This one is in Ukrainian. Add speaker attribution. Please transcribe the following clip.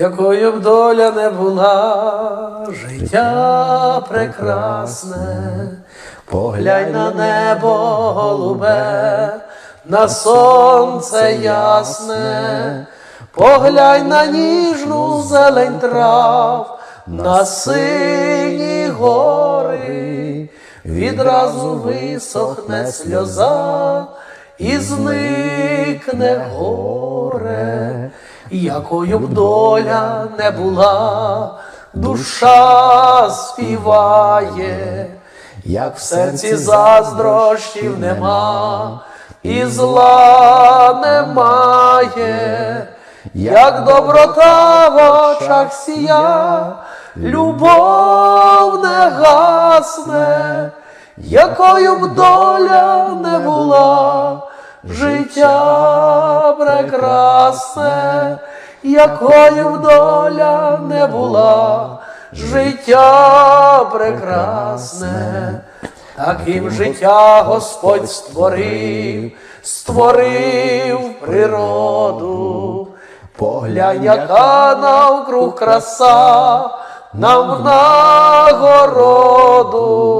Speaker 1: Якою б доля не була, життя прекрасне, поглянь на небо голубе, на сонце ясне, поглянь на ніжну зелень трав, на сині гори, відразу висохне сльоза і зникне горе, якою б доля не була, душа співає, як в серці заздрощів нема, і зла немає, як доброта в очах сія, любов не гасне, якою б доля не була, життя прекрасне, якою доля не була, життя прекрасне, таким життя Господь створив, створив природу. Поглянь, яка навкруг краса, нам нагороду.